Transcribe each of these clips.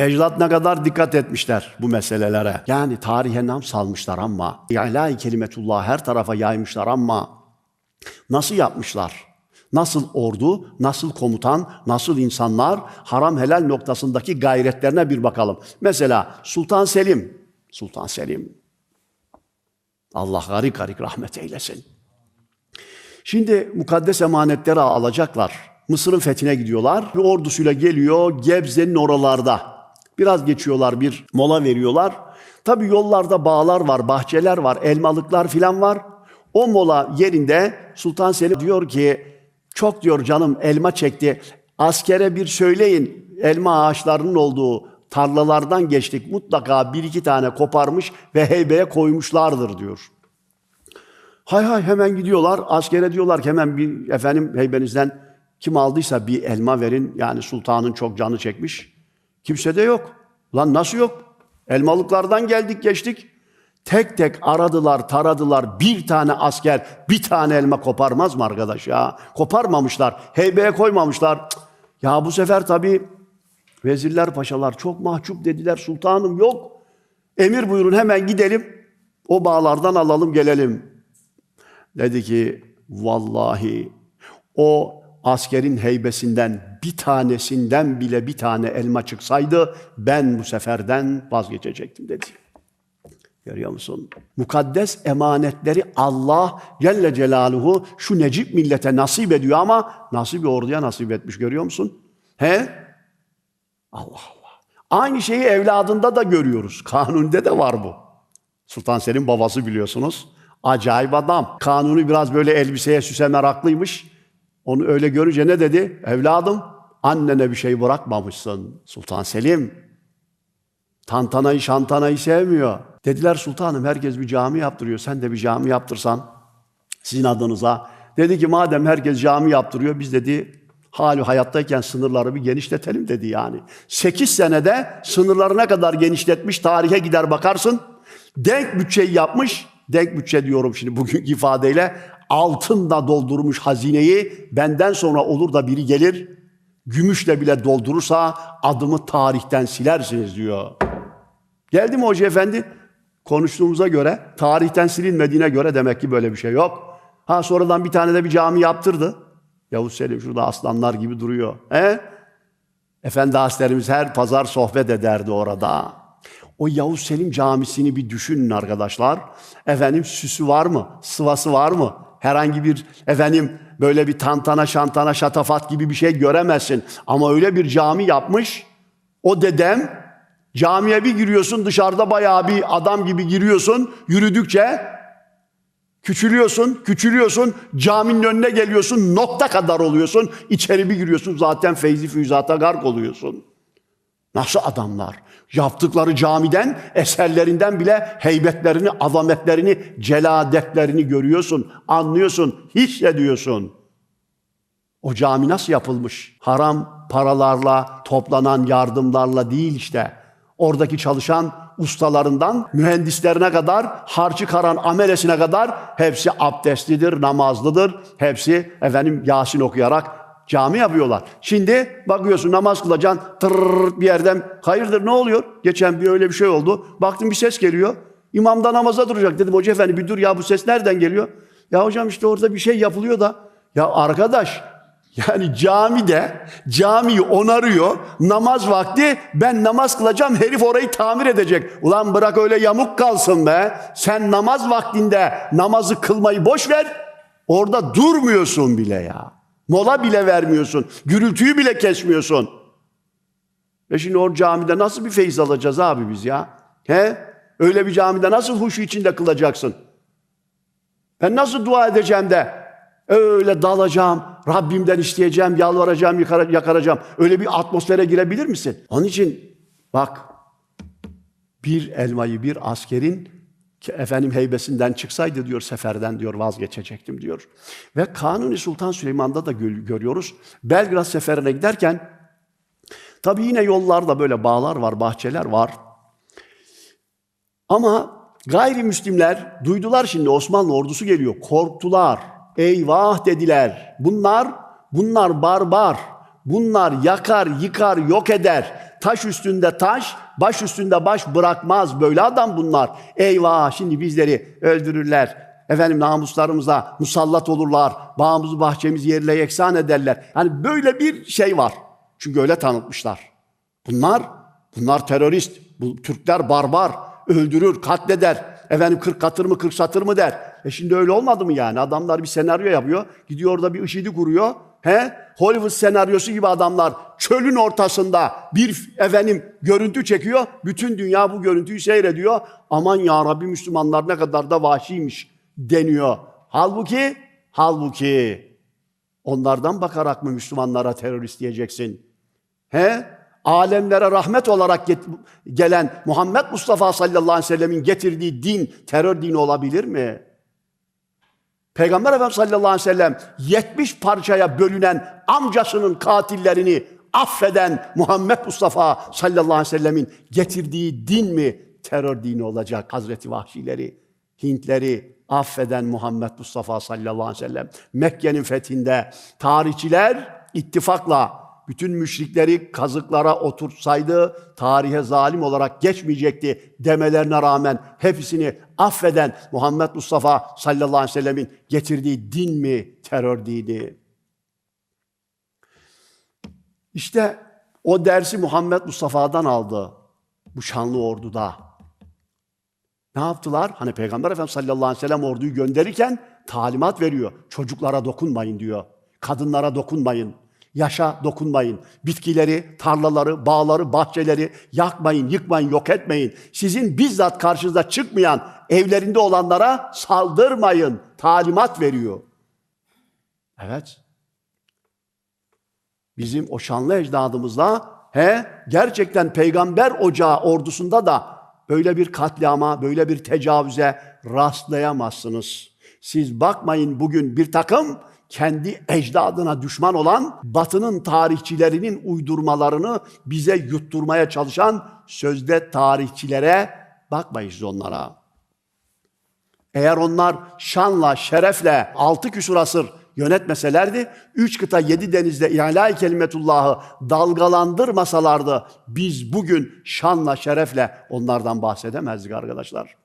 Ecdat ne kadar dikkat etmişler bu meselelere. Yani tarihe nam salmışlar ama, ilahi kelimetullah her tarafa yaymışlar ama nasıl yapmışlar? Nasıl ordu, nasıl komutan, nasıl insanlar haram helal noktasındaki gayretlerine bir bakalım. Mesela Sultan Selim, Sultan Selim. Allah garik garik rahmet eylesin. Şimdi mukaddes emanetleri alacaklar. Mısır'ın fethine gidiyorlar. Bir ordusuyla geliyor Gebze'nin oralarda. Biraz geçiyorlar bir mola veriyorlar. Tabi yollarda bağlar var, bahçeler var, elmalıklar filan var. O mola yerinde Sultan Selim diyor ki çok diyor canım elma çekti. Askere bir söyleyin elma ağaçlarının olduğu tarlalardan geçtik. Mutlaka bir iki tane koparmış ve heybeye koymuşlardır diyor. Hay hay hemen gidiyorlar. Askere diyorlar ki hemen bir efendim heybenizden kim aldıysa bir elma verin. Yani sultanın çok canı çekmiş. Kimse de yok. Lan nasıl yok? Elmalıklardan geldik geçtik. Tek tek aradılar, taradılar. Bir tane asker bir tane elma koparmaz mı arkadaş ya? Koparmamışlar. Heybeye koymamışlar. Ya bu sefer tabii vezirler paşalar çok mahcup dediler. Sultanım yok. Emir buyurun hemen gidelim. O bağlardan alalım gelelim. Dedi ki vallahi o askerin heybesinden bir tanesinden bile bir tane elma çıksaydı ben bu seferden vazgeçecektim dedi. Görüyor musun? Mukaddes emanetleri Allah Celle Celaluhu şu Necip millete nasip ediyor ama nasıl bir orduya nasip etmiş görüyor musun? He? Allah Allah. Aynı şeyi evladında da görüyoruz. Kanunde de var bu. Sultan Selim babası biliyorsunuz. Acayip adam. Kanuni biraz böyle elbiseye süse meraklıymış. Onu öyle görünce ne dedi? Evladım annene bir şey bırakmamışsın Sultan Selim. Tantanayı şantanayı sevmiyor. Dediler sultanım herkes bir cami yaptırıyor. Sen de bir cami yaptırsan sizin adınıza. Dedi ki madem herkes cami yaptırıyor biz dedi hali hayattayken sınırları bir genişletelim dedi yani. Sekiz senede sınırları ne kadar genişletmiş tarihe gider bakarsın. Denk bütçeyi yapmış. Denk bütçe diyorum şimdi bugünkü ifadeyle altınla doldurmuş hazineyi benden sonra olur da biri gelir gümüşle bile doldurursa adımı tarihten silersiniz diyor. Geldi mi hoca efendi? Konuştuğumuza göre, tarihten silinmediğine göre demek ki böyle bir şey yok. Ha sonradan bir tane de bir cami yaptırdı. Yavuz Selim şurada aslanlar gibi duruyor. He? Efendi Hazretlerimiz her pazar sohbet ederdi orada. O Yavuz Selim camisini bir düşünün arkadaşlar. Efendim süsü var mı? Sıvası var mı? Herhangi bir efendim böyle bir tantana şantana şatafat gibi bir şey göremezsin. Ama öyle bir cami yapmış. O dedem camiye bir giriyorsun dışarıda bayağı bir adam gibi giriyorsun. Yürüdükçe küçülüyorsun, küçülüyorsun. Caminin önüne geliyorsun nokta kadar oluyorsun. İçeri bir giriyorsun zaten feyzi füzata gark oluyorsun. Nasıl adamlar? Yaptıkları camiden, eserlerinden bile heybetlerini, azametlerini, celadetlerini görüyorsun, anlıyorsun, hissediyorsun. O cami nasıl yapılmış? Haram paralarla, toplanan yardımlarla değil işte. Oradaki çalışan ustalarından mühendislerine kadar, harcı karan amelesine kadar hepsi abdestlidir, namazlıdır. Hepsi efendim Yasin okuyarak cami yapıyorlar. Şimdi bakıyorsun namaz kılacaksın tırrrr bir yerden hayırdır ne oluyor? Geçen bir öyle bir şey oldu. Baktım bir ses geliyor. İmam da namaza duracak. Dedim hoca efendi bir dur ya bu ses nereden geliyor? Ya hocam işte orada bir şey yapılıyor da. Ya arkadaş yani camide camiyi onarıyor. Namaz vakti ben namaz kılacağım herif orayı tamir edecek. Ulan bırak öyle yamuk kalsın be. Sen namaz vaktinde namazı kılmayı boş ver. Orada durmuyorsun bile ya. Mola bile vermiyorsun. Gürültüyü bile kesmiyorsun. E şimdi o camide nasıl bir feyiz alacağız abi biz ya? He? Öyle bir camide nasıl huşu içinde kılacaksın? Ben nasıl dua edeceğim de öyle dalacağım, Rabbimden isteyeceğim, yalvaracağım, yakaracağım. Öyle bir atmosfere girebilir misin? Onun için bak bir elmayı bir askerin efendim heybesinden çıksaydı diyor seferden diyor vazgeçecektim diyor. Ve Kanuni Sultan Süleyman'da da görüyoruz. Belgrad seferine giderken tabii yine yollarda böyle bağlar var, bahçeler var. Ama gayrimüslimler duydular şimdi Osmanlı ordusu geliyor. Korktular. Eyvah dediler. Bunlar bunlar barbar. Bunlar yakar, yıkar, yok eder. Taş üstünde taş, baş üstünde baş bırakmaz. Böyle adam bunlar. Eyvah şimdi bizleri öldürürler. Efendim namuslarımıza musallat olurlar. Bağımızı bahçemizi yerle yeksan ederler. Yani böyle bir şey var. Çünkü öyle tanıtmışlar. Bunlar, bunlar terörist. Bu Türkler barbar. Öldürür, katleder. Efendim 40 katır mı 40 satır mı der. E şimdi öyle olmadı mı yani? Adamlar bir senaryo yapıyor. Gidiyor orada bir IŞİD'i kuruyor. He? Hollywood senaryosu gibi adamlar çölün ortasında bir efendim görüntü çekiyor. Bütün dünya bu görüntüyü seyrediyor. Aman ya Rabbi Müslümanlar ne kadar da vahşiymiş deniyor. Halbuki halbuki onlardan bakarak mı Müslümanlara terörist diyeceksin? He? Alemlere rahmet olarak gelen Muhammed Mustafa sallallahu aleyhi ve sellemin getirdiği din terör dini olabilir mi? Peygamber Efendimiz sallallahu aleyhi ve sellem 70 parçaya bölünen amcasının katillerini affeden Muhammed Mustafa sallallahu aleyhi ve sellemin getirdiği din mi terör dini olacak? Hazreti Vahşileri, Hintleri affeden Muhammed Mustafa sallallahu aleyhi ve sellem Mekke'nin fethinde tarihçiler ittifakla bütün müşrikleri kazıklara otursaydı tarihe zalim olarak geçmeyecekti demelerine rağmen hepsini affeden Muhammed Mustafa sallallahu aleyhi ve sellemin getirdiği din mi terör dini? İşte o dersi Muhammed Mustafa'dan aldı bu şanlı orduda. Ne yaptılar? Hani Peygamber Efendimiz sallallahu aleyhi ve sellem orduyu gönderirken talimat veriyor. Çocuklara dokunmayın diyor. Kadınlara dokunmayın. Yaşa dokunmayın. Bitkileri, tarlaları, bağları, bahçeleri yakmayın, yıkmayın, yok etmeyin. Sizin bizzat karşınıza çıkmayan evlerinde olanlara saldırmayın. Talimat veriyor. Evet. Bizim o şanlı ecdadımızla he gerçekten peygamber ocağı ordusunda da böyle bir katliama, böyle bir tecavüze rastlayamazsınız. Siz bakmayın bugün bir takım kendi ecdadına düşman olan batının tarihçilerinin uydurmalarını bize yutturmaya çalışan sözde tarihçilere bakmayın siz onlara. Eğer onlar şanla, şerefle altı küsur asır yönetmeselerdi, üç kıta yedi denizde İhla-i Kelimetullah'ı dalgalandırmasalardı, biz bugün şanla, şerefle onlardan bahsedemezdik arkadaşlar.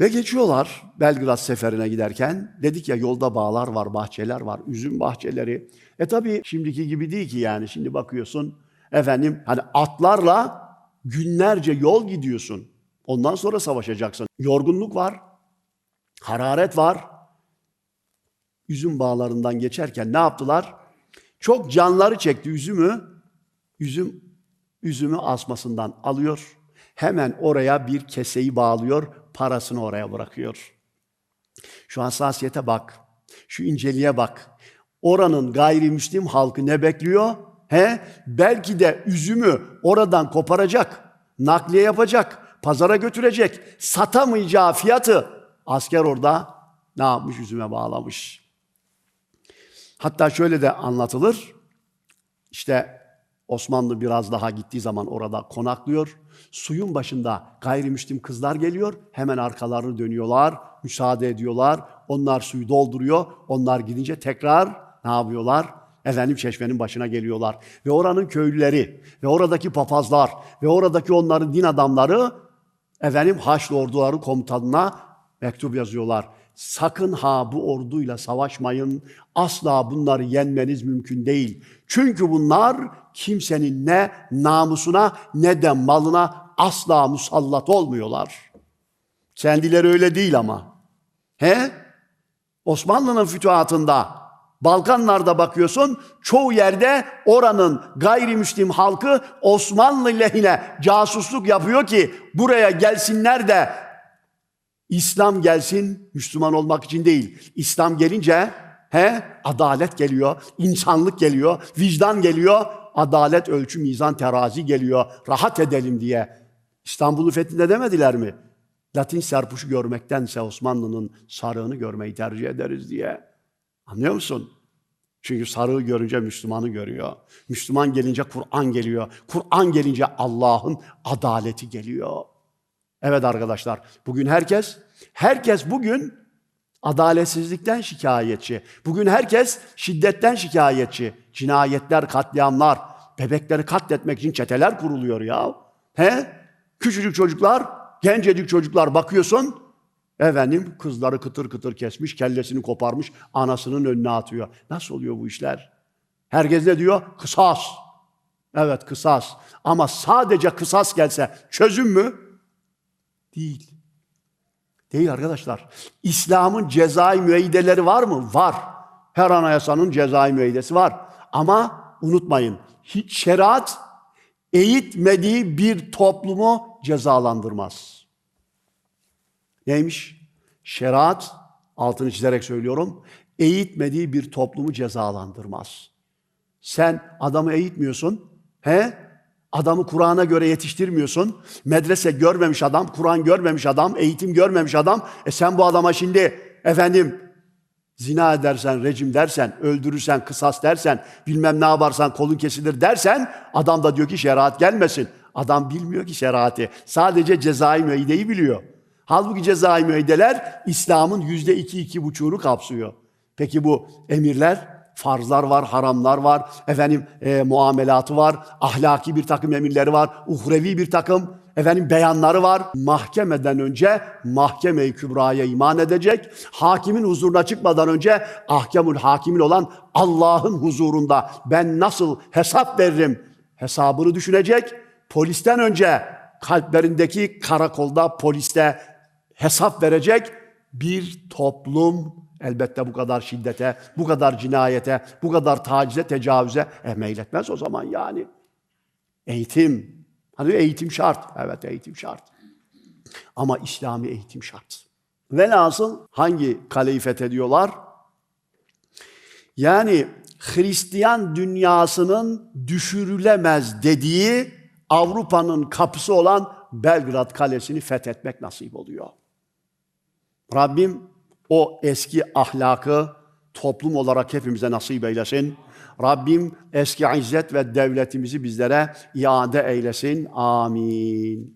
Ve geçiyorlar Belgrad seferine giderken. Dedik ya yolda bağlar var, bahçeler var, üzüm bahçeleri. E tabii şimdiki gibi değil ki yani. Şimdi bakıyorsun efendim hani atlarla günlerce yol gidiyorsun. Ondan sonra savaşacaksın. Yorgunluk var, hararet var. Üzüm bağlarından geçerken ne yaptılar? Çok canları çekti üzümü. Üzüm üzümü asmasından alıyor. Hemen oraya bir keseyi bağlıyor, parasını oraya bırakıyor. Şu hassasiyete bak, şu inceliğe bak. Oranın gayrimüslim halkı ne bekliyor? He? Belki de üzümü oradan koparacak, nakliye yapacak, pazara götürecek, satamayacağı fiyatı asker orada ne yapmış? Üzüme bağlamış. Hatta şöyle de anlatılır. İşte Osmanlı biraz daha gittiği zaman orada konaklıyor. Suyun başında gayrimüslim kızlar geliyor. Hemen arkalarını dönüyorlar, müsaade ediyorlar. Onlar suyu dolduruyor. Onlar gidince tekrar ne yapıyorlar? Efendim çeşmenin başına geliyorlar. Ve oranın köylüleri ve oradaki papazlar ve oradaki onların din adamları efendim Haçlı orduları komutanına mektup yazıyorlar. Sakın ha bu orduyla savaşmayın. Asla bunları yenmeniz mümkün değil. Çünkü bunlar kimsenin ne namusuna ne de malına asla musallat olmuyorlar. Kendileri öyle değil ama. He? Osmanlı'nın fütuhatında Balkanlarda bakıyorsun çoğu yerde oranın gayrimüslim halkı Osmanlı lehine casusluk yapıyor ki buraya gelsinler de İslam gelsin Müslüman olmak için değil. İslam gelince he adalet geliyor, insanlık geliyor, vicdan geliyor, adalet ölçü mizan terazi geliyor. Rahat edelim diye. İstanbul'u fethinde demediler mi? Latin serpuşu görmektense Osmanlı'nın sarığını görmeyi tercih ederiz diye. Anlıyor musun? Çünkü sarığı görünce Müslümanı görüyor. Müslüman gelince Kur'an geliyor. Kur'an gelince Allah'ın adaleti geliyor. Evet arkadaşlar, bugün herkes, herkes bugün Adaletsizlikten şikayetçi. Bugün herkes şiddetten şikayetçi. Cinayetler, katliamlar, bebekleri katletmek için çeteler kuruluyor ya. He? Küçücük çocuklar, gencecik çocuklar bakıyorsun. Efendim kızları kıtır kıtır kesmiş, kellesini koparmış, anasının önüne atıyor. Nasıl oluyor bu işler? Herkes ne diyor? Kısas. Evet kısas. Ama sadece kısas gelse çözüm mü? Değil. Değil arkadaşlar. İslam'ın cezai müeyyideleri var mı? Var. Her anayasanın cezai müeyyidesi var. Ama unutmayın, hiç şeriat eğitmediği bir toplumu cezalandırmaz. Neymiş? Şeriat, altını çizerek söylüyorum, eğitmediği bir toplumu cezalandırmaz. Sen adamı eğitmiyorsun, he? Adamı Kur'an'a göre yetiştirmiyorsun. Medrese görmemiş adam, Kur'an görmemiş adam, eğitim görmemiş adam. E sen bu adama şimdi efendim zina edersen, rejim dersen, öldürürsen, kısas dersen, bilmem ne yaparsan kolun kesilir dersen adam da diyor ki şeriat gelmesin. Adam bilmiyor ki şeriatı. Sadece cezai müeyyideyi biliyor. Halbuki cezai müeyyideler İslam'ın yüzde iki, iki buçuğunu kapsıyor. Peki bu emirler Farzlar var, haramlar var, efendim e, muamelatı var, ahlaki bir takım emirleri var, uhrevi bir takım efendim beyanları var. Mahkemeden önce mahkeme-i kübraya iman edecek. Hakimin huzuruna çıkmadan önce ahkamul hakimin olan Allah'ın huzurunda ben nasıl hesap veririm hesabını düşünecek. Polisten önce kalplerindeki karakolda poliste hesap verecek bir toplum elbette bu kadar şiddete, bu kadar cinayete, bu kadar tacize, tecavüze e, meyletmez o zaman yani. Eğitim. Hani eğitim şart. Evet eğitim şart. Ama İslami eğitim şart. Velhasıl hangi kaleyi fethediyorlar? Yani Hristiyan dünyasının düşürülemez dediği Avrupa'nın kapısı olan Belgrad Kalesi'ni fethetmek nasip oluyor. Rabbim o eski ahlakı toplum olarak hepimize nasip eylesin. Rabbim eski izzet ve devletimizi bizlere iade eylesin. Amin.